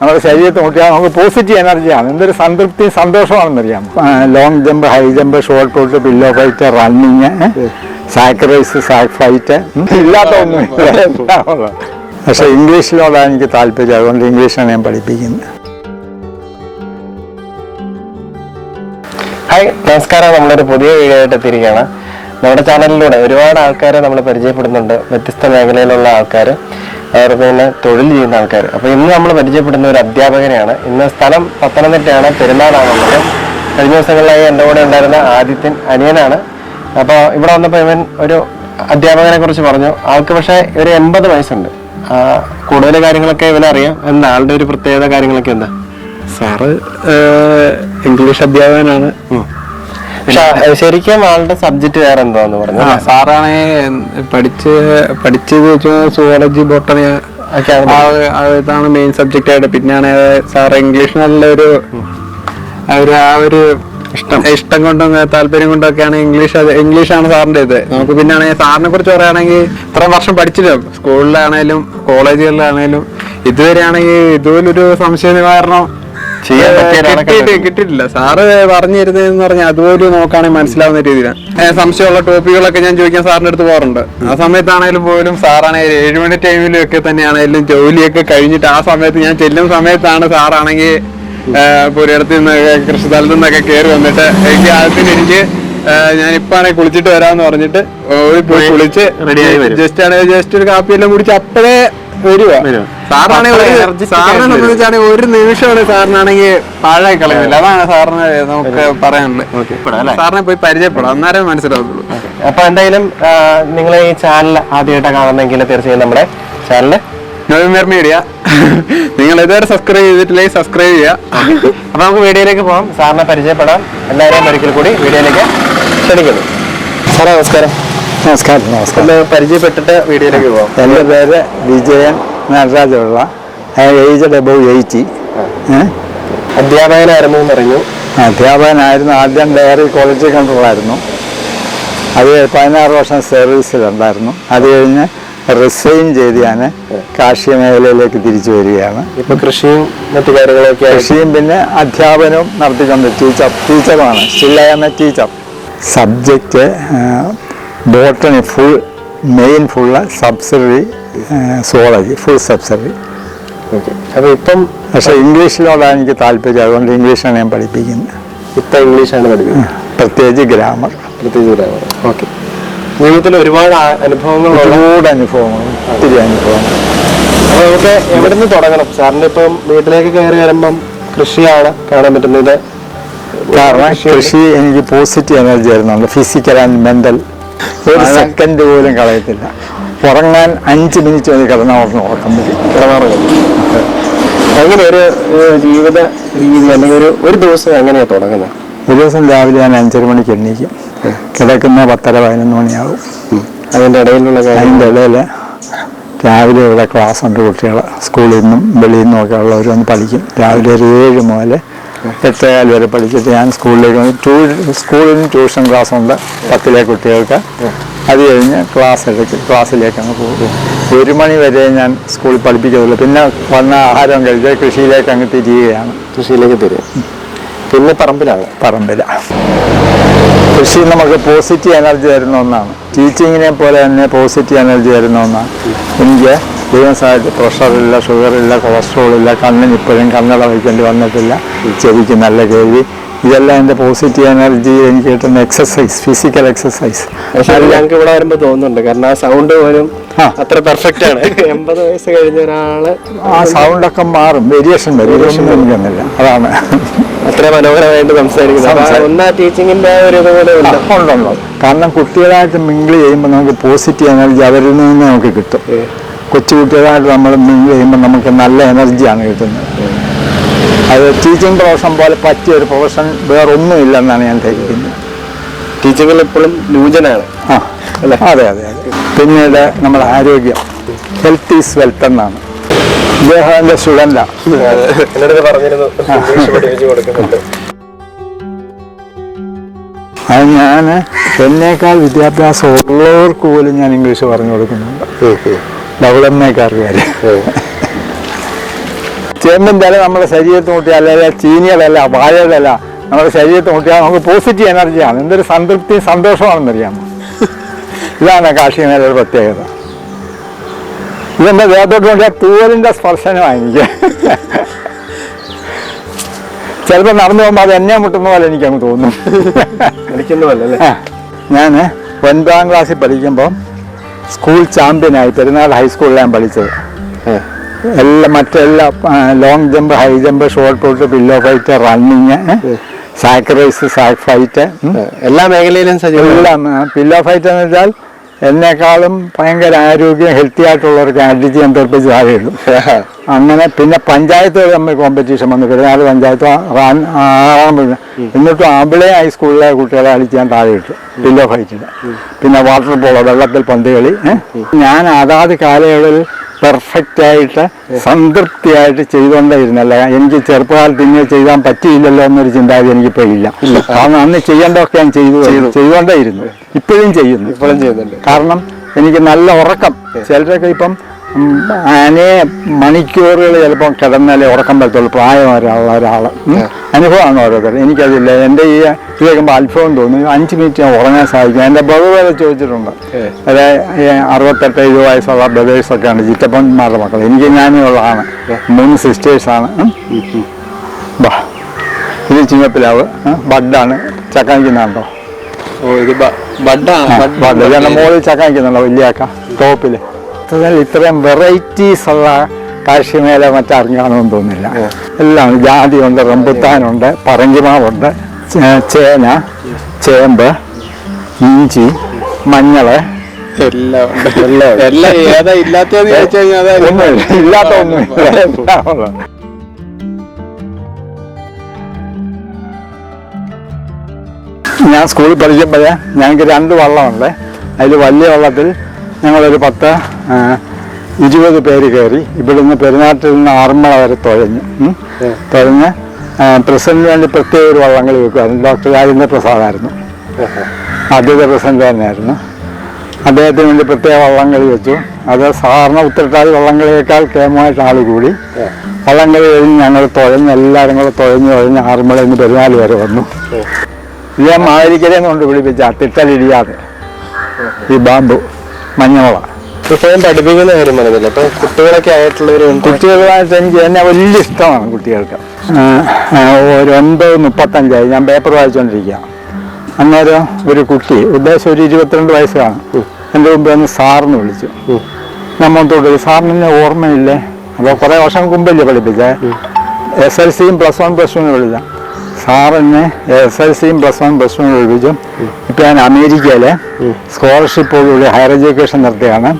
നമ്മുടെ ശരീരത്തെ നോക്കിയാൽ നമുക്ക് പോസിറ്റീവ് എനർജിയാണ് എന്തൊരു സംതൃപ്തി സന്തോഷമാണെന്ന് സന്തോഷമാണെന്നറിയാം long jump high jump shot put pillow fight running sack race sack fight ഇല്ലാത്ത ഒന്നും പക്ഷെ ഇംഗ്ലീഷിനോടാണ് എനിക്ക് താല്പര്യം. അതുകൊണ്ട് ഇംഗ്ലീഷാണ് ഞാൻ പഠിപ്പിക്കുന്നത്. ഹായ് നമസ്കാരം. നമ്മളൊരു പുതിയ വീഡിയോ ആയിട്ട് എത്തിയിരിക്കുകയാണ്. നമ്മുടെ ചാനലിലൂടെ ഒരുപാട് ആൾക്കാരെ നമ്മൾ പരിചയപ്പെടുന്നുണ്ട്. വ്യത്യസ്ത മേഖലയിലുള്ള ആൾക്കാർ അവർക്ക് തന്നെ തൊഴിൽ ചെയ്യുന്ന ആൾക്കാർ. അപ്പോൾ ഇന്ന് നമ്മൾ പരിചയപ്പെടുന്ന ഒരു അധ്യാപകനെയാണ്. ഇന്ന് സ്ഥലം പത്തനംതിട്ടയാണ്. പെരുന്നാളാണുള്ളത് കഴിഞ്ഞ ദിവസങ്ങളിലായി എന്റെ കൂടെ ഉണ്ടായിരുന്ന ആദിത്യൻ അനിയനാണ്. അപ്പോൾ ഇവിടെ വന്നപ്പോൾ ഇവൻ ഒരു അധ്യാപകനെ കുറിച്ച് പറഞ്ഞു. ആൾക്ക് പക്ഷേ ഒരു എൺപത് വയസ്സുണ്ട്. ആ, കൂടുതൽ കാര്യങ്ങളൊക്കെ ഇവനറിയാം എന്നാൽ ആളുടെ ഒരു പ്രത്യേകത കാര്യങ്ങളൊക്കെ എന്താ? സാറ് ഇംഗ്ലീഷ് അധ്യാപകനാണ്. ശരിക്കും ആളുടെ സബ്ജക്ട് വേറെ എന്താന്ന് പറഞ്ഞു സാറാണെ പഠിച്ച് പഠിച്ചത് വെച്ചാൽ സുവോളജി ബോട്ടണി ഇതാണ് മെയിൻ സബ്ജക്റ്റ് ആയിട്ട്. പിന്നെയാണ് സാർ ഇംഗ്ലീഷ് ഒരു ഒരു ആ ഒരു ഇഷ്ടം. ഇഷ്ടം കൊണ്ടും താല്പര്യം കൊണ്ടൊക്കെയാണ് ഇംഗ്ലീഷ് ഇംഗ്ലീഷ് ആണ് സാറിന്റെ ഇത്. നമുക്ക് പിന്നെയാണ് സാറിനെ കുറിച്ച് പറയുകയാണെങ്കിൽ ഇത്രയും വർഷം പഠിച്ചില്ല സ്കൂളിലാണേലും കോളേജുകളിലാണേലും ഇതുവരെയാണെങ്കിൽ ഇതുപോലൊരു സംശയ നിവാരണം ചെയ്യാൻ കിട്ടിയിട്ടില്ല. സാറ് പറഞ്ഞു തരുന്നതെന്ന് പറഞ്ഞാൽ അതുപോലെ നോക്കുകയാണെങ്കിൽ മനസ്സിലാവുന്ന രീതിയിലാണ് സംശയമുള്ള ടോപ്പിക്കുകളൊക്കെ ഞാൻ ചോദിക്കാൻ സാറിന്റെ അടുത്ത് പോകാറുണ്ട്. ആ സമയത്താണെങ്കിലും പോലും സാറാണെങ്കിൽ ഏഴ് മണി ടൈമിലും ഒക്കെ തന്നെയാണേലും ജോലിയൊക്കെ കഴിഞ്ഞിട്ട് ആ സമയത്ത് ഞാൻ ചെല്ലുന്ന സമയത്താണ് സാറാണെങ്കിൽ പുരയിടത്ത് നിന്ന് കൃഷിസ്ഥലത്തു നിന്നൊക്കെ കയറി വന്നിട്ട് എനിക്ക് ആദ്യത്തിന് എനിക്ക് ഞാൻ ഇപ്പൊ ആണെങ്കിൽ കുളിച്ചിട്ട് വരാമെന്ന് പറഞ്ഞിട്ട് ഓടി പോയി കുളിച്ച്. ജസ്റ്റ് ആണെങ്കിൽ ജസ്റ്റ് ഒരു കാപ്പിയെല്ലാം കുടിച്ച് അപ്പോഴേ വരുവാ. വരും. സാറിനാണെങ്കിൽ ഒരു നിമിഷമാണ് സാറിനാണെങ്കിൽ പാഴായി കളയുന്നില്ല അതാണ് സാറിന് നമുക്ക് പറയാനുള്ളത്. സാറിനെ പോയി പരിചയപ്പെടാം. അന്നേരം മനസ്സിലാവുള്ളൂ. അപ്പൊ എന്തായാലും നിങ്ങൾ ഈ ചാനൽ ആദ്യമായിട്ട് കാണുന്നെങ്കിൽ തീർച്ചയായും നമ്മുടെ ചാനൽ നവീമർ മീഡിയ. നിങ്ങൾ ഇതുവരെ സബ്സ്ക്രൈബ് ചെയ്തിട്ടില്ലെങ്കിൽ സബ്സ്ക്രൈബ് ചെയ്യുക. അപ്പൊ നമുക്ക് വീഡിയോയിലേക്ക് പോകാം സാറിനെ പരിചയപ്പെടാം. എല്ലാവരെയും ഒരിക്കൽ കൂടി വീഡിയോയിലേക്ക് ക്ഷണിക്കുന്നു. സാറേ നമസ്കാരം. നമസ്കാരം. നമസ്കാരം പരിചയപ്പെട്ടിട്ട് വീഡിയോയിലേക്ക് പോകാം എന്റെ പേര് വിജയൻ. നടരാജുള്ള ഏജ് അബവ് എയ്റ്റി അധ്യാപകനായിരുന്നു പറഞ്ഞു. അധ്യാപകനായിരുന്നു ആദ്യം ഡയറി ക്വാളിറ്റി കൺട്രോളായിരുന്നു അത് പതിനാറ് വർഷം സർവീസിലുണ്ടായിരുന്നു അത് കഴിഞ്ഞ് റിസൈൻ ചെയ്ത് ഞാൻ കാർഷിക മേഖലയിലേക്ക് തിരിച്ചു വരികയാണ്. ഇപ്പൊ കൃഷിയും മറ്റു കാര്യങ്ങളൊക്കെ കൃഷിയും പിന്നെ അധ്യാപനവും നടത്തിക്കൊണ്ട് ടീച്ചർ ടീച്ചറാണ് I teacher. Subject botany full main full subsidiary zoology full subsidiary okay അപ്പോൾ ഇപ്പം പക്ഷേ ഇംഗ്ലീഷിലോടാണ് എനിക്ക് താല്പര്യം. അതുകൊണ്ട് ഇംഗ്ലീഷാണ് ഞാൻ പഠിപ്പിക്കുന്നത്. ഇപ്പം ഇംഗ്ലീഷാണ് പഠിപ്പിക്കുന്നത്? പ്രത്യേകിച്ച് ഗ്രാമർ. പ്രത്യേകിച്ച് ഗ്രാമർ. ഓക്കെ. ജീവിതത്തിൽ ഒരുപാട് അനുഭവങ്ങൾ ഒരുപാട് അനുഭവങ്ങൾ ഒത്തിരി അനുഭവങ്ങൾ. അപ്പോൾ നമുക്ക് എവിടെ നിന്ന് തുടങ്ങണം? സാറിന്റെ ഇപ്പം വീട്ടിലേക്ക് കയറി വരുമ്പം കൃഷിയാണ് കാണാൻ പറ്റുന്നത്. കാരണം കൃഷി എനിക്ക് പോസിറ്റീവ് എനർജി ആയിരുന്നുണ്ട് ഫിസിക്കൽ ആൻഡ് മെന്റൽ ഒരു സെക്കൻഡ് പോലും കളയത്തില്ല. ഉറങ്ങാൻ അഞ്ച് മിനിറ്റ് മതി കിടന്ന ഉറങ്ങും. ഉറക്കം വരും. അങ്ങനെ ഒരു ജീവിത രീതി അല്ലെങ്കിൽ ഒരു ഒരു ദിവസം എങ്ങനെയാണ് തുടങ്ങുന്നത്? ഒരു ദിവസം രാവിലെ ഞാൻ അഞ്ചര മണിക്ക് എണ്ണീക്കും കിടക്കുന്ന പത്തര പതിനൊന്ന് മണിയാവും. അതിന്റെ ഇടയിലുള്ള അതിന്റെ ഇടയിൽ രാവിലെ ഇവിടെ ക്ലാസ് ഉണ്ട് കുട്ടികൾ സ്കൂളിൽ നിന്നും വെളിയിൽ നിന്നും ഒക്കെ ഉള്ളവർ വന്ന് പഠിക്കും. രാവിലെ ഒരു ഏഴ് മുതൽ എട്ടേകാൽ വരെ പഠിച്ചിട്ട് ഞാൻ സ്കൂളിലേക്ക് വന്ന്. ട്യൂ സ്കൂളിൽ ട്യൂഷൻ ക്ലാസ് ഉണ്ട് പത്തിലെ കുട്ടികൾക്ക്. അത് കഴിഞ്ഞ് ക്ലാസ് എടുക്കും ക്ലാസ്സിലേക്ക് അങ്ങ് പോകും. ഒരു മണി വരെ ഞാൻ സ്കൂളിൽ പഠിപ്പിക്കത്തുള്ളൂ. പിന്നെ വന്ന ആഹാരം കഴിച്ച് കൃഷിയിലേക്ക് അങ്ങ് തിരിയുകയാണ്. കൃഷിയിലേക്ക് തിരിയുക പിന്നെ പറമ്പിലാണ്. പറമ്പില. കൃഷി നമുക്ക് പോസിറ്റീവ് എനർജി തരുന്ന ഒന്നാണ്. ടീച്ചിങ്ങിനെ പോലെ തന്നെ പോസിറ്റീവ് എനർജി വരുന്ന ഒന്നാണ് എനിക്ക് ദൈവം സഹായിച്ച് പ്രഷറില്ല ഷുഗറില്ല കൊളസ്ട്രോൾ ഇല്ല കണ്ണിന് ഇപ്പോഴും കണ്ണട വയ്ക്കേണ്ടി വന്നിട്ടില്ല. ചെവിക്ക് നല്ല കേൾവി. ഇതെല്ലാം എന്റെ പോസിറ്റീവ് എനർജി എനിക്ക് കിട്ടുന്ന എക്സസൈസ് ഫിസിക്കൽ എക്സസൈസ് പക്ഷേ ഞങ്ങൾക്ക് ഇവിടെ വരുമ്പോൾ തോന്നുന്നുണ്ട്. കാരണം ആ സൗണ്ട് പോലും അത്ര പെർഫെക്റ്റ് ആണ്. എൺപത് വയസ്സ് കഴിഞ്ഞ ഒരാൾ ആ സൗണ്ടൊക്കെ മാറും. വേരിയേഷൻ വരും. എനിക്ക് എനിക്കൊന്നുമില്ല അതാണ്. അത്ര മനോഹരമായിട്ട് സംസാരിക്കുന്നത് അപ്പൊ ആ ഒന്ന് ടീച്ചിങ്ങിന്റെ ഒരു ഉണ്ട്. കാരണം കുട്ടികളായിട്ട് മിങ്കിൾ ചെയ്യുമ്പോൾ നമുക്ക് പോസിറ്റീവ് എനർജി അവരിൽ നിന്ന് നമുക്ക് കിട്ടും. കൊച്ചു കുട്ടികളായിട്ട് നമ്മൾ മിങ്കിൾ ചെയ്യുമ്പോൾ നമുക്ക് നല്ല എനർജിയാണ് കിട്ടുന്നത്. അത് ടീച്ചിങ് പ്രൊഫഷൻ പോലെ പറ്റിയ ഒരു പ്രൊഫഷൻ വേറൊന്നും ഇല്ലെന്നാണ് ഞാൻ ധരിക്കുന്നത്. ടീച്ചിങ്ങിൽ എപ്പോഴും ന്യൂജനാണ്. ആ അല്ലേ? അതെ അതെ അതെ. പിന്നീട് നമ്മുടെ ആരോഗ്യം. ഹെൽത്ത് ഈസ് വെൽത്ത് എന്നാണ്. ഇദ്ദേഹം എന്നോട് പറഞ്ഞിരുന്നു ഇംഗ്ലീഷ് പഠിപ്പിച്ചു കൊടുക്കുന്നുണ്ട്. അത് ഞാൻ എന്നേക്കാൾ വിദ്യാഭ്യാസം ഉള്ളവർക്ക് പോലും ഞാൻ ഇംഗ്ലീഷ് പറഞ്ഞു കൊടുക്കുന്നുണ്ട്. എക്കാർക്ക് വരെ ചേമ്പിന്റെ ഇല നമ്മുടെ ശരീരത്തിൽ മുട്ടിയാൽ അല്ലെങ്കിൽ ചീനിയുടെ ഇല വാഴയുടെ ഇല നമ്മുടെ ശരീരത്തിൽ മുട്ടിയാൽ നമുക്ക് പോസിറ്റീവ് എനർജിയാണ്. എന്തൊരു സംതൃപ്തി സന്തോഷമാണെന്നറിയാമോ? ഇതാണ് കാർഷിക മേഖലയുടെ പ്രത്യേകത. ഇതെന്റെ ദേഹത്തോട്ട് കൊണ്ടിയാൽ തൂവലിന്റെ സ്പർശനമായിരിക്കും. ചിലപ്പോൾ നടന്നു പോകുമ്പോൾ അത് എന്നെ മുട്ടുന്ന പോലെ എനിക്കങ്ങ് തോന്നും. ഞാൻ ഒൻപതാം ക്ലാസ്സിൽ പഠിക്കുമ്പോൾ സ്കൂൾ ചാമ്പ്യനായി പെരുന്നാൾ ഹൈസ്കൂളിലാണ് പഠിച്ചത്. എല്ലാ മറ്റെല്ലാ long jump high jump shot put pillow fight running sacrifice sack fight എല്ലാ മേഖലയിലും എല്ലാം പില്ലോ ഫൈറ്റ് എന്ന് വെച്ചാൽ എന്നെക്കാളും ഭയങ്കര ആരോഗ്യം ഹെൽത്തി ആയിട്ടുള്ളവർക്ക് അടിച്ച് ഞാൻ തെറിപ്പിച്ച് താഴെയുള്ളൂ അങ്ങനെ പിന്നെ പഞ്ചായത്ത് തമ്മിൽ കോമ്പറ്റീഷൻ വന്നു. പെരുന്നാൾ പഞ്ചായത്ത് റാൻ ആറാം എന്നിട്ടും ആമ്പിളെ ഹൈസ്കൂളിലെ കുട്ടികളെ അടിച്ച് ഞാൻ താഴെ ഇട്ടു പില്ലോ ഫൈറ്റിന് പിന്നെ വാട്ടർ പോളോ വെള്ളത്തിൽ പന്ത് കളി. ഞാൻ അതാത് കാലയളവിൽ പെർഫെക്റ്റ് ആയിട്ട് സംതൃപ്തിയായിട്ട് ചെയ്തുകൊണ്ടേയിരുന്നല്ല. എനിക്ക് ചെറുപ്പകാലത്ത് ഇങ്ങനെ ചെയ്യാൻ പറ്റിയില്ലല്ലോ എന്നൊരു ചിന്താഗതി എനിക്കിപ്പോ ഇല്ല. കാരണം അന്ന് ചെയ്യേണ്ടതൊക്കെ ഞാൻ ചെയ്തു ചെയ്തുകൊണ്ടേയിരുന്നു. ഇപ്പോഴും ചെയ്യുന്നു. ഇപ്പോഴും ചെയ്യുന്നുണ്ട്. കാരണം എനിക്ക് നല്ല ഉറക്കം. ചിലരൊക്കെ ഇപ്പം അനേ മണിക്കൂറുകൾ ചിലപ്പോൾ കിടന്നാലേ ഉറക്കം വരത്തുള്ളൂ പ്രായം ഒരാളുള്ള ഒരാൾ അനുഭവമാണ് ഓരോരുത്തർ എനിക്കതില്ല. എന്റെ ഈ ഇത് കേൾക്കുമ്പോൾ അത്ഭുതം തോന്നി അഞ്ച് മിനിറ്റ് ഞാൻ ഉറങ്ങാൻ സാധിക്കും. എന്റെ ബ്രദർ വരെ ചോദിച്ചിട്ടുണ്ട്. അതായത് അറുപത്തെട്ട് എഴുപത് വയസ്സുള്ള ബ്രദേഴ്സൊക്കെയാണ് ചിറ്റപ്പന്മാരുടെ മക്കൾ എനിക്ക് ഞാനുള്ളതാണ് മൂന്ന് സിസ്റ്റേഴ്സാണ്. ബാ. ഇത് ചിങ്ങപ്പിലാവ്. ബഡാണ്. ചക്ക നിൽക്കുന്നുണ്ടോ ഓ ഇത് ബഡാണ്. ബഡ് മുകളിൽ ചക്ക നിൽക്കുന്നുണ്ടോ വലിയാക്ക ടോപ്പിൽ. ഇത്രയും ഇത്രയും വെറൈറ്റീസ് ഉള്ള കാർഷിക മേഖല മറ്ററിഞ്ഞാണെന്ന് തോന്നുന്നില്ല എല്ലാം ജാതിയുണ്ട് റംബുത്താനുണ്ട് പറങ്കിമാവുണ്ട് ചേന ചേമ്പ് ഇഞ്ചി മഞ്ഞൾ എല്ലാം ഉണ്ട്. എല്ലാം ഏതാ ഇല്ലാത്തതെന്ന് ചോദിച്ചു കഴിഞ്ഞാൽ അതാ. ഒന്നുമില്ല ഇല്ലാത്ത ഒന്നുമില്ല എല്ലാം ഉള്ളത്. ഞാൻ സ്കൂളിൽ പഠിച്ചപ്പോഴേ ഞങ്ങൾക്ക് രണ്ട് വള്ളമുണ്ട്. അതിൽ വലിയ വള്ളത്തിൽ ഞങ്ങളൊരു പത്ത് ഇരുപത് പേര് കയറി ഇവിടുന്ന് പെരുന്നാട്ടിൽ നിന്ന് ആറന്മുള വരെ തുഴഞ്ഞു. തുഴഞ്ഞ് പ്രസിഡന്റിന് വേണ്ടി പ്രത്യേക ഒരു വള്ളങ്ങൾ വെക്കുമായിരുന്നു ഡോക്ടർ രാജേന്ദ്ര പ്രസാദായിരുന്നു ആദ്യത്തെ പ്രസിഡന്റ് തന്നെയായിരുന്നു. അദ്ദേഹത്തിന് വേണ്ടി പ്രത്യേക വള്ളംകളി വെച്ചു. അത് സാധാരണ ഉത്തരട്ടാതി വള്ളംകളിയേക്കാൾ കേമമായിട്ട് ആൾ കൂടി. വള്ളംകളി കഴിഞ്ഞ് ഞങ്ങൾ തുഴഞ്ഞ് എല്ലാവരും കൂടെ തുഴഞ്ഞ് തുഴഞ്ഞ് ആറന്മുള നിന്ന് പെരുന്നാൾ വരെ വന്നു. ഇത് ഞാൻ മാവേലിക്കരയിൽ കൊണ്ട് പിടിപ്പിച്ച തിട്ടലിടിയാതെ ഈ ബാമ്പു. മഞ്ഞമുള ഇപ്പൊ സ്വയം പഠിപ്പിക്കുന്ന കാര്യം പറഞ്ഞില്ല? ഇപ്പൊ കുട്ടികളൊക്കെ കുട്ടികളുമായിട്ട് എനിക്ക് എന്നെ വലിയ ഇഷ്ടമാണ് കുട്ടികൾക്ക്. ഒരു ഒൻപത് മുപ്പത്തഞ്ചായി ഞാൻ പേപ്പർ വായിച്ചുകൊണ്ടിരിക്കുക അന്നേരം ഒരു കുട്ടി ഉദ്ദേശം ഒരു ഇരുപത്തിരണ്ട് വയസ്സാണ്. എന്റെ മുമ്പ് ഒന്ന് സാറിന് വിളിച്ചു. ഞാൻ മുന്നോട്ട് സാറിന് ഓർമ്മയില്ലേ? അപ്പോൾ കുറേ വർഷം മുമ്പല്ലേ പഠിപ്പിച്ചേ? എസ് എൽ സിയും പ്ലസ് വൺ പ്ലസ് ടുവിന് വിളിച്ച സാറിനെ എസ് എൽ സിയും പ്ലസ് വൺ പ്ലസ് വൺ ഒഴിപ്പിച്ചു ഇപ്പം ഞാൻ അമേരിക്കയിലെ സ്കോളർഷിപ്പോടുകൂടി ഹയർ എഡ്യൂക്കേഷൻ നടത്തിയാണ്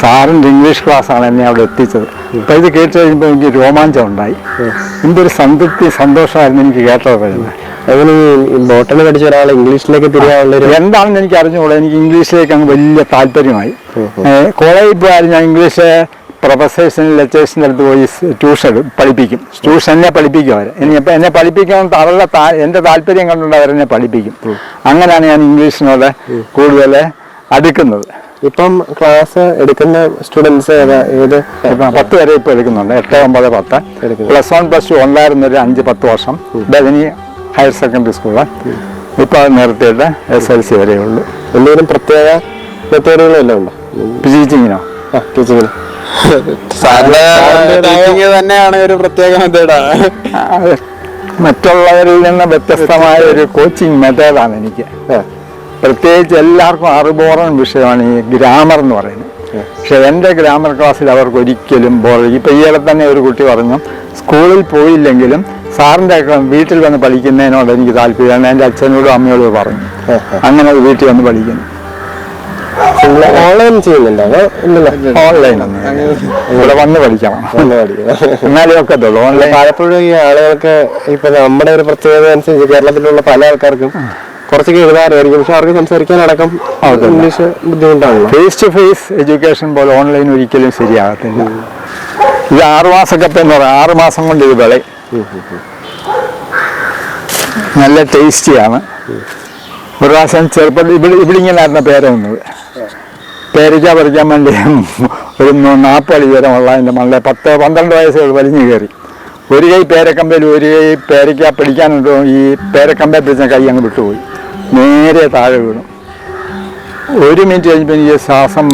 സാറിന്റെ ഇംഗ്ലീഷ് ക്ലാസ്സാണ് എന്നെ അവിടെ എത്തിച്ചത്. അപ്പം ഇത് കേട്ട് കഴിയുമ്പോൾ എനിക്ക് രോമാഞ്ചം ഉണ്ടായി. എന്തൊരു സംതൃപ്തി സന്തോഷമായിരുന്നു എനിക്ക് കേട്ടത് വരുന്നത് അങ്ങനെ ബോട്ടണി പഠിച്ച ഒരാൾ ഇംഗ്ലീഷിലേക്ക് എന്താണെന്ന് എനിക്ക് അറിഞ്ഞുകൂടാ. എനിക്ക് ഇംഗ്ലീഷിലേക്ക് അങ്ങ് വലിയ താല്പര്യമായി. കോളേജിൽ പോയാലും ഞാൻ ഇംഗ്ലീഷ് പ്രൊഫസേഴ്സിനും ലെക്ചേഴ്സിന്റെ അടുത്ത് പോയി ട്യൂഷൻ പഠിപ്പിക്കും. ട്യൂഷൻ എന്നെ പഠിപ്പിക്കും അവർ എന്നെ എന്നെ പഠിപ്പിക്കാൻ അവരുടെ താ- എന്റെ താല്പര്യം കണ്ടുകൊണ്ട് അവരെന്നെ പഠിപ്പിക്കും. അങ്ങനെയാണ് ഞാൻ ഇംഗ്ലീഷിനോട് കൂടുതൽ അടുക്കുന്നത്. ഇപ്പം ക്ലാസ് എടുക്കുന്ന സ്റ്റുഡൻസ് ഏത്? പത്ത് വരെ ഇപ്പോൾ എടുക്കുന്നുണ്ട്. എട്ട് ഒമ്പത് പത്ത്. പ്ലസ് വൺ പ്ലസ് ടു ഉണ്ടായിരുന്ന ഒരു അഞ്ച് പത്ത് വർഷം. ബദനി ഹയർ സെക്കൻഡറി സ്കൂൾ ഇപ്പോൾ അത് നിർത്തിയിട്ട് എസ് എൽ സി വരെയുള്ളൂ. എന്തെങ്കിലും പ്രത്യേക മെത്തേഡുകളും എല്ലാം ഉണ്ടോ? ടീച്ചിങ്ങിനോ ആ ടീച്ചിങ്ങിന് തന്നെയാണ് ഒരു പ്രത്യേക മെത്തേഡാണ് മറ്റുള്ളവരിൽ നിന്ന് വ്യത്യസ്തമായ ഒരു കോച്ചിങ് മെത്തേഡാണ് എനിക്ക്. പ്രത്യേകിച്ച് എല്ലാവർക്കും അറിബോറൻ വിഷയമാണ് ഈ ഗ്രാമർ എന്ന് പറയുന്നത്. പക്ഷെ എന്റെ ഗ്രാമർ ക്ലാസ്സിൽ അവർക്ക് ഒരിക്കലും ബോർ ഇപ്പം ഈയിടെ തന്നെ ഒരു കുട്ടി പറഞ്ഞു സ്കൂളിൽ പോയില്ലെങ്കിലും സാറിന്റെ വീട്ടിൽ വന്ന് പഠിക്കുന്നതിനോട് എനിക്ക് താല്പര്യമാണ്. എന്റെ അച്ഛനോടും അമ്മയോടും പറഞ്ഞു. അങ്ങനെ വീട്ടിൽ വന്ന് പഠിക്കുന്നു. ഓൺലൈൻ ഇവിടെ വന്ന് പഠിക്കണം. എന്നാലേ ഒക്കത്തുള്ളൂ. ഓൺലൈൻ പലപ്പോഴും ഈ ആളുകൾക്ക് ഇപ്പൊ നമ്മുടെ ഒരു പ്രത്യേകത അനുസരിച്ച് കേരളത്തിലുള്ള പല ആൾക്കാർക്കും കുറച്ചൊക്കെ എഴുതാറിയായിരിക്കും പക്ഷെ അവർക്ക് സംസാരിക്കാൻ അടക്കം. ഇംഗ്ലീഷ് ബുദ്ധിമുട്ടാണല്ലോ ഫേസ് ടു ഫേസ് എഡ്യൂക്കേഷൻ പോലെ ഓൺലൈൻ ഒരിക്കലും ശരിയാകത്തില്ല. ഇത് ആറു മാസമൊക്കെ എന്ന് പറയാം. ആറു മാസം കൊണ്ട് ഇത് വിളയും നല്ല ടേസ്റ്റിയാണ് ഒരു പ്രാവശ്യം ചെറുപ്പം ഇവിടെ ഇവിടെ ഇങ്ങനെ ആയിരുന്ന വന്നത് പേരയ്ക്ക പറിക്കാൻ വേണ്ടി ഒരു നാൽപ്പടി ഉയരമുള്ള അതിന്റെ മണ്ണിലെ പത്ത് പന്ത്രണ്ട് വയസ്സുകൾ വലിഞ്ഞു കയറി. ഒരു കൈ പേരക്കമ്പയിൽ ഒരു കൈ പേരയ്ക്ക പിടിക്കാനുണ്ടോ ഈ പേരക്കമ്പയിൽ പിടിച്ച കൈ അങ്ങ് വിട്ടുപോയി. നേരെ താഴെ വീണു. ഒരു മിനിറ്റ് കഴിഞ്ഞപ്പോൾ എനിക്ക് ശ്വാസം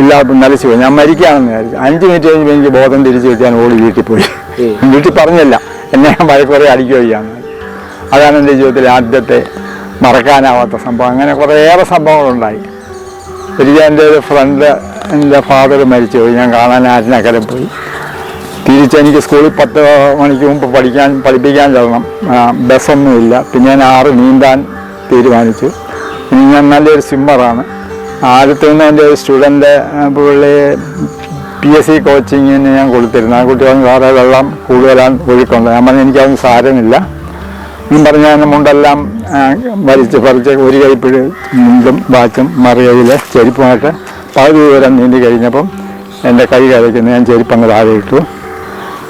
ഇല്ലാതെ നിലച്ചു പോയി. ഞാൻ മരിക്കുകയാണെന്ന് വിചാരിച്ചു. അഞ്ച് മിനിറ്റ് കഴിഞ്ഞപ്പോൾ എനിക്ക് ബോധം തിരിച്ചു വെച്ചാൽ ഓടി വീട്ടിൽ പോയി. വീട്ടിൽ പറഞ്ഞില്ല. എന്നെ ഞാൻ വഴക്കുറേ അടിക്കുകയോ ചെയ്യാന്ന്. അതാണ് എന്റെ ജീവിതത്തിലെ ആദ്യത്തെ മറക്കാനാവാത്ത സംഭവം. അങ്ങനെ കുറേയേറെ സംഭവങ്ങളുണ്ടായി. എന്റെ ഒരു ഫ്രണ്ട് എന്റെ ഫാദർ മരിച്ചു. പോയി ഞാൻ കാണാൻ ആറ്റിനക്കരെ പോയി. തിരിച്ചെനിക്ക് സ്കൂളിൽ പത്ത് മണിക്ക് മുമ്പ് പഠിക്കാൻ പഠിപ്പിക്കാൻ ചെല്ലണം ബസ്സൊന്നുമില്ല. പിന്നെ ഞാൻ ആറ് നീന്താൻ തീരുമാനിച്ചു. ഇനി ഞാൻ നല്ലൊരു സ്വിമ്മറാണ് ആദ്യത്തെ നിന്ന് എന്റെ സ്റ്റുഡന്റ് പുള്ളി പി എസ് സി കോച്ചിങ്ങിന് ഞാൻ കൊടുത്തിരുന്നു. ആ കുട്ടി പറഞ്ഞു വേറെ വെള്ളം കൂടുതലാണ് ഒഴുക്കുണ്ട്. ഞാൻ പറഞ്ഞു എനിക്കതൊന്നും സാരമില്ല. ഞാൻ പറഞ്ഞ മുണ്ടെല്ലാം വലിച്ച് പറിച്ച് ഒരു കൈപ്പിഴ് മുണ്ടും ബാച്ചും മറു കൈയിലെ ചെരുപ്പുമായിട്ട് പകുതി ദൂരം നീന്തി കഴിഞ്ഞപ്പം എന്റെ കൈ കരയ്ക്കുന്ന ഞാൻ ചെരുപ്പങ്ങ് താഴെ ഇട്ടു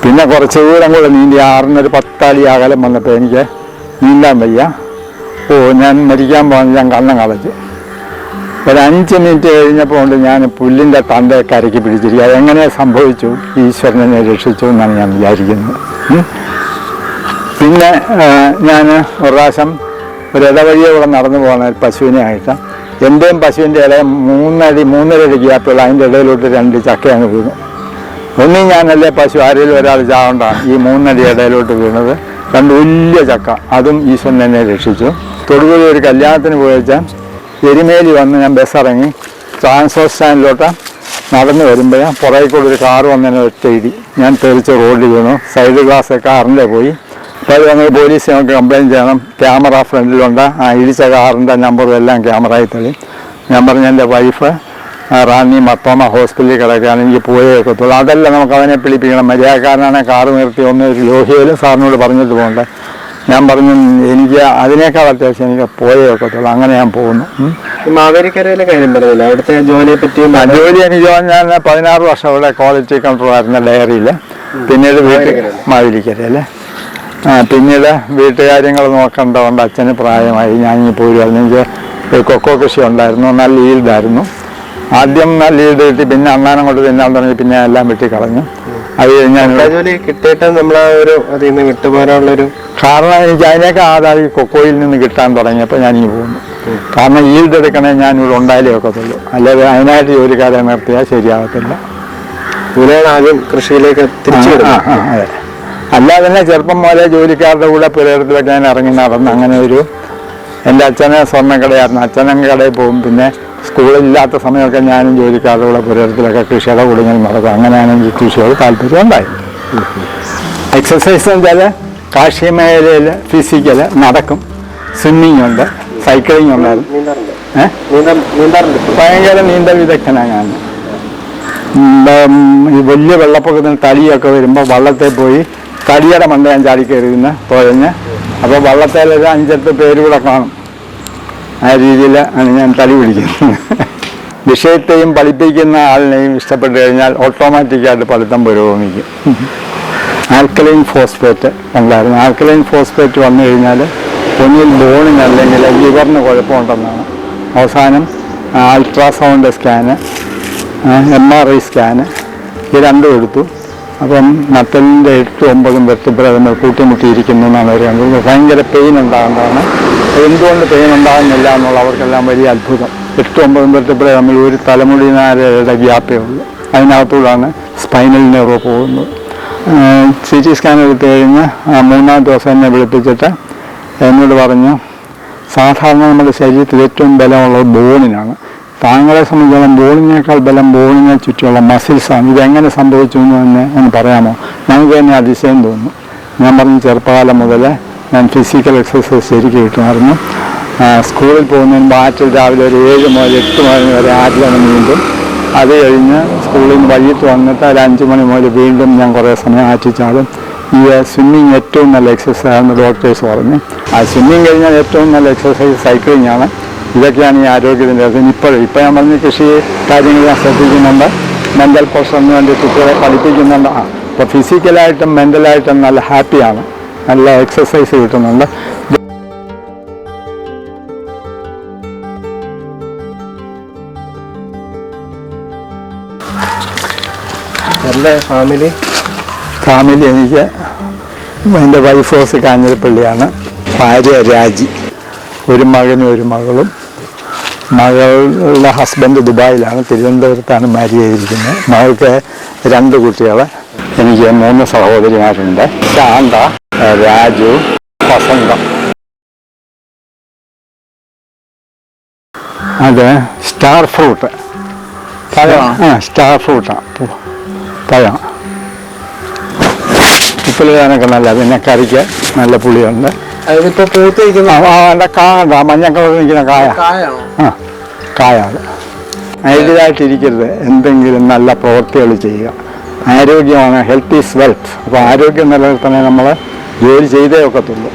പിന്നെ കുറച്ച് ദൂരം കൂടെ നീന്തി ആറിനൊരു പത്താളി അകലം വന്നപ്പോൾ എനിക്ക് നീന്താൻ വയ്യ. ഓ ഞാൻ മരിക്കാൻ പോകുന്നത് ഞാൻ കണ്ണം കളച്ചു ഒരു അഞ്ച് മിനിറ്റ് കഴിഞ്ഞപ്പോൾ കൊണ്ട് ഞാൻ പുല്ലിന്റെ തണ്ട കരയ്ക്ക് പിടിച്ചിരിക്കുക അതെങ്ങനെ സംഭവിച്ചു? ഈശ്വരനെ രക്ഷിച്ചു എന്നാണ് ഞാൻ വിചാരിക്കുന്നത്. പിന്നെ ഞാൻ ഒരു പ്രാവശ്യം ഒരു ഇടവഴിയെ കൂടെ നടന്നു പോകുന്ന പശുവിനെ ആയിട്ട്. എന്റെയും പശുവിന്റെ ഇല മൂന്നടി മൂന്നര അടി ഗ്യാപ്പുള്ള അതിന്റെ ഇടയിലോട്ട് രണ്ട് ചക്കയാണ് വീണു. ഒന്നും ഞാനല്ലേ പശു ആരെങ്കിലും ഒരാൾ ചാവണ്ടാണ് ഈ മൂന്നടി ഇടയിലോട്ട് വീണത്. രണ്ട് വലിയ ചക്ക അതും ഈശ്വരൻ എന്നെ രക്ഷിച്ചു. തൊടുപുഴ ഒരു കല്യാണത്തിന് പോയച്ചാൽ എരുമേലി വന്ന് ഞാൻ ബസ് ഇറങ്ങി. സ്റ്റാൻഡിലോട്ട് നടന്നു വരുമ്പോൾ പുറകെ കൂടെ ഒരു കാറ് വന്നതിനെ ഒറ്റ ഇടി. ഞാൻ തെറിച്ച് റോഡിൽ വീണു. സൈഡ് ഗ്ലാസ് കാറിന്റെ പോയി. അപ്പോൾ അത് വന്ന് പോലീസ് നമുക്ക് കംപ്ലയിന്റ് ചെയ്യണം. ക്യാമറ ഫ്രണ്ടിലുണ്ട്. ആ ഇടിച്ച കാറിന്റെ നമ്പറും എല്ലാം ക്യാമറയിൽ തെളിയും ഞാൻ പറഞ്ഞു എന്റെ വൈഫ് റാണി റാന്നി മത്തോമ ഹോസ്പിറ്റലിൽ കിടക്കുകയാണ്. എനിക്ക് പോയേ ഒക്കത്തുള്ളൂ. അതല്ല നമുക്ക് അവനെ പിടിപ്പിക്കണം. മര്യാദക്കാരനാണ് കാറ് നിർത്തി ഒന്ന് ഒരു ലോഹിയിലും സാറിനോട് പറഞ്ഞിട്ട് പോകണ്ടേ. ഞാൻ പറഞ്ഞു എനിക്ക് അതിനേക്കാൾ അത്യാവശ്യം എനിക്ക് പോയേ ഒക്കത്തുള്ളൂ. അങ്ങനെ ഞാൻ പോകുന്നു. മാവേലിക്കരയിലെ കാര്യം പറഞ്ഞില്ല? അവിടുത്തെ ജോലിയെ ജോലി എനിക്ക് ഞാൻ പതിനാറ് വർഷം അവിടെ ക്വാളിറ്റി കൺട്രോൾ ആയിരുന്ന ഡയറിയിൽ പിന്നീട് വീട്ടിൽ മാവേലിക്കരയല്ലേ ആ പിന്നീട് വീട്ടുകാര്യങ്ങൾ നോക്കേണ്ടതുകൊണ്ട് അച്ഛന് പ്രായമായി. ഞാൻ ഇനി പോരുമായിരുന്നു എനിക്ക് കൊക്കോ കൃഷി ഉണ്ടായിരുന്നു. നല്ല ഈൽഡായിരുന്നു ആദ്യം നല്ല ഈൽഡ് കിട്ടി. പിന്നെ അണ്ണാനം കൊണ്ട് തിന്നാൻ തുടങ്ങി. പിന്നെ എല്ലാം വെട്ടി കളഞ്ഞു അത് കഴിഞ്ഞാൽ ഞാൻ ജോലി കിട്ടിയിട്ട് നമ്മളാ ഒരു അതിൽ നിന്ന് വിട്ടുപോരാനുള്ളൊരു കാരണം എനിക്ക് അതിനേക്കാൾ ആദായം ഈ കൊക്കോയിൽ നിന്ന് കിട്ടാൻ തുടങ്ങിയപ്പോൾ ഞാൻ ഇനി പോകുന്നു. കാരണം ഈൽഡ് എടുക്കണേ ഞാൻ ഇവിടെ ഉണ്ടായാലേ ഒക്കത്തുള്ളൂ. അല്ലാതെ അതിനായിട്ട് ജോലിക്കാരെ നിർത്തിയാൽ ശരിയാകത്തില്ല ഇതിനാണ് ആദ്യം കൃഷിയിലേക്ക് തിരിച്ചു അതെ. അല്ലാതെ തന്നെ ചെറുപ്പം മുതലേ ജോലിക്കാരുടെ കൂടെ പുരയിടത്തിലൊക്കെ ഞാൻ ഇറങ്ങി നടന്ന് അങ്ങനെ ഒരു എന്റെ അച്ഛനെ സ്വർണക്കടയായിരുന്നു അച്ഛനും കടയിൽ പോകും. പിന്നെ സ്കൂളില്ലാത്ത സമയമൊക്കെ ഞാനും ജോലിക്കാരുടെ കൂടെ പുരയിടത്തിലൊക്കെ കൃഷിയുടെ കൂടെ ഞാൻ നടക്കും അങ്ങനെയാണ് എനിക്ക് കൃഷിയോട് താല്പര്യം ഉണ്ടായി എക്സസൈസ് എന്ന് വെച്ചാൽ കാർഷിക മേഖലയിൽ ഫിസിക്കൽ നടക്കും. സ്വിമ്മിങ് ഉണ്ട് സൈക്ലിംഗ് ഉണ്ടായിരുന്നു ഭയങ്കര നീന്തൽ വിദഗ്ധനാണ് ഞാൻ. വലിയ വെള്ളപ്പൊക്കത്തിന് തടിയൊക്കെ വരുമ്പോൾ വള്ളത്തിൽ പോയി തടിയുടെ മണ്ട ഞാൻ ചാടി കയറിയുന്ന തുഴഞ്ഞ് അപ്പോൾ വള്ളത്തേൽ ഒരു അഞ്ചെട്ട് പേര് കൂടെ കാണും. ആ രീതിയിൽ ആണ് ഞാൻ തടി പിടിക്കുന്നത്. വിഷയത്തെയും പഠിപ്പിക്കുന്ന ആളിനെയും ഇഷ്ടപ്പെട്ട് കഴിഞ്ഞാൽ ഓട്ടോമാറ്റിക്കായിട്ട് പഠിത്തം പുരോഗമിക്കും. ആൽക്കലൈൻ ഫോസ്ഫേറ്റ് ഉണ്ടായിരുന്നു. ആൽക്കലൈൻ ഫോസ്ഫേറ്റ് വന്നു കഴിഞ്ഞാൽ ഒന്നിൽ ബോണിന് അല്ലെങ്കിൽ ലിവറിന് കുഴപ്പമുണ്ടെന്നാണ്. അവസാനം ultrasound scan M R I scan ഈ രണ്ടും എടുത്തു. അപ്പം നട്ടലിന്റെ എട്ട് ഒമ്പതും വെട്ടുമ്പോൾ തമ്മിൽ കൂട്ടിമുട്ടിയിരിക്കുന്നു എന്നാണ് കണ്ടത് ഭയങ്കര പെയിൻ ഉണ്ടാകുന്നതാണ്. എന്തുകൊണ്ട് പെയിൻ ഉണ്ടാകുന്നില്ല എന്നുള്ള അവർക്കെല്ലാം വലിയ അത്ഭുതം. എട്ട് ഒമ്പതും വെട്ടുമ്പോൾ തമ്മിൽ ഒരു തലമുടിനാരുടെ ഗ്യാപ്പേ ഉള്ളൂ. അതിനകത്തൂടാണ് സ്പൈനൽ നെർവ് പോകുന്നത്. സി ടി സ്കാൻ എടുത്തു കഴിഞ്ഞ് മൂന്നാം ദിവസം എന്നെ വിളിപ്പിച്ചിട്ട് എന്നോട് പറഞ്ഞു സാധാരണ നമ്മുടെ ശരീരത്തിൽ ഏറ്റവും ബലമുള്ളത് ബോണിനാണ് താങ്കളെ സംബന്ധിച്ചോളം ബോളിങ്ങിനേക്കാൾ ബലം ബോളിങ്ങിനെ ചുറ്റുമുള്ള മസിൽസാണ് ഇതെങ്ങനെ സംഭവിച്ചു എന്ന് തന്നെ ഒന്ന് പറയാമോ? നമുക്ക് തന്നെ അതിശയം തോന്നുന്നു ഞാൻ പറഞ്ഞു ചെറുപ്പകാലം മുതൽ ഞാൻ ഫിസിക്കൽ എക്സസൈസ് ശരിക്കും കിട്ടുമായിരുന്നു. സ്കൂളിൽ പോകുന്നതിന് ബാറ്റിൽ രാവിലെ ഒരു ഏഴ് മുതൽ എട്ട് മണി വരെ ആറ്റിലാണ് നീന്തും. അത് കഴിഞ്ഞ് സ്കൂളിൽ നിന്ന് വൈകിട്ട് വന്നിട്ട് ഒരു അഞ്ച് മണി മുതൽ വീണ്ടും ഞാൻ കുറേ സമയം ആറ്റിച്ചാടും ഈ സ്വിമ്മിങ് ഏറ്റവും നല്ല എക്സസൈസ് ആണെന്ന് ഡോക്ടേഴ്സ് പറഞ്ഞു. ആ സ്വിമ്മിങ് കഴിഞ്ഞാൽ ഏറ്റവും നല്ല എക്സസൈസ് സൈക്ലിംഗ് ആണ്. ഇതൊക്കെയാണ് ഈ ആരോഗ്യത്തിന്റെ അത് ഇപ്പോഴും ഇപ്പോൾ ഞാൻ പറഞ്ഞ കൃഷി കാര്യങ്ങൾ ഞാൻ ശ്രദ്ധിക്കുന്നുണ്ട്. മെന്റൽ പോഷന് വേണ്ടി കുട്ടികളെ പഠിപ്പിക്കുന്നുണ്ട്. ആ അപ്പോൾ ഫിസിക്കലായിട്ടും മെന്റലായിട്ടും നല്ല ഹാപ്പിയാണ് നല്ല എക്സസൈസ് കിട്ടുന്നുണ്ട്. എന്റെ ഫാമിലി ഫാമിലി എനിക്ക് എന്റെ വൈഫ് ഹോസ് കാഞ്ഞിരപ്പള്ളിയാണ്. ഭാര്യ രാജി. ഒരു മകനും ഒരു മകളും. മകളുടെ ഹസ്ബൻഡ് ദുബായിലാണ് തിരുവനന്തപുരത്താണ് മാരി ചെയ്തിരിക്കുന്നത്. മകൾക്ക് രണ്ട് കുട്ടികൾ എനിക്ക് മൂന്ന് സഹോദരിമാരുണ്ട്. ശാന്ത രാജു വസന്തം. അത് സ്റ്റാർ ഫ്രൂട്ട് പഴം? ആ സ്റ്റാർ ഫ്രൂട്ടാണ് പഴം. ഉപ്പിലിടാനൊക്കെ നല്ല പിന്നെ കറിക്ക് നല്ല പുളിയുണ്ട്. അതിപ്പോ പൂത്തിരിക്കുന്ന നിൽക്കുന്ന ആ, ആ, അതിന്റെ കാ ഉണ്ട് മഞ്ഞ കളറിൽ നിൽക്കുന്ന കായ. ആ കായാണ്? ഐഡിയലായിട്ടിരിക്കരുത് എന്തെങ്കിലും നല്ല പ്രവൃത്തികൾ ചെയ്യുക. ആരോഗ്യമാണ്. ഹെൽത്ത് ഈസ് വെൽത്ത് അപ്പോൾ ആരോഗ്യം നിലനിർത്തണേ നമ്മൾ ജോലി ചെയ്തേ ഒക്കത്തുള്ളൂ.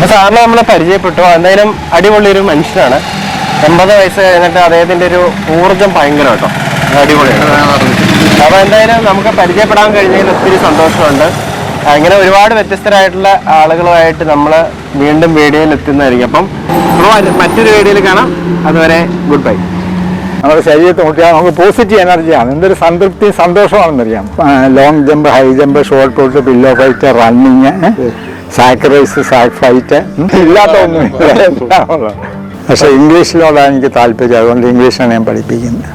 അപ്പൊ സാറിനെ നമ്മളെ പരിചയപ്പെട്ടു. എന്തായാലും അടിപൊളി ഒരു മനുഷ്യനാണ്. എൺപത് വയസ്സ് കഴിഞ്ഞിട്ട് അദ്ദേഹത്തിന്റെ ഒരു ഊർജം ഭയങ്കര കേട്ടോ അടിപൊളിയാണ് അപ്പൊ എന്തായാലും നമുക്ക് പരിചയപ്പെടാൻ കഴിഞ്ഞതിൽ ഒത്തിരി സന്തോഷമുണ്ട്. അങ്ങനെ ഒരുപാട് വ്യത്യസ്തരായിട്ടുള്ള ആളുകളുമായിട്ട് നമ്മൾ വീണ്ടും വീഡിയോയിൽ എത്തുന്നതായിരിക്കും. അപ്പം മറ്റൊരു വീഡിയോയിൽ കാണാം. അതുവരെ ഗുഡ് ബൈ. നമ്മുടെ ശരീരത്തെ നോക്കിയാൽ നമുക്ക് പോസിറ്റീവ് എനർജിയാണ് എന്തൊരു സംതൃപ്തി സന്തോഷമാണെന്നറിയാം. Long jump high jump shot put pillow fight running sack sacrifice fight ഇല്ലാത്ത ഒന്നുമില്ല. പക്ഷേ ഇംഗ്ലീഷിലോടാണ് എനിക്ക് താല്പര്യം. അതുകൊണ്ട് ഇംഗ്ലീഷാണ് ഞാൻ പഠിപ്പിക്കുന്നത്.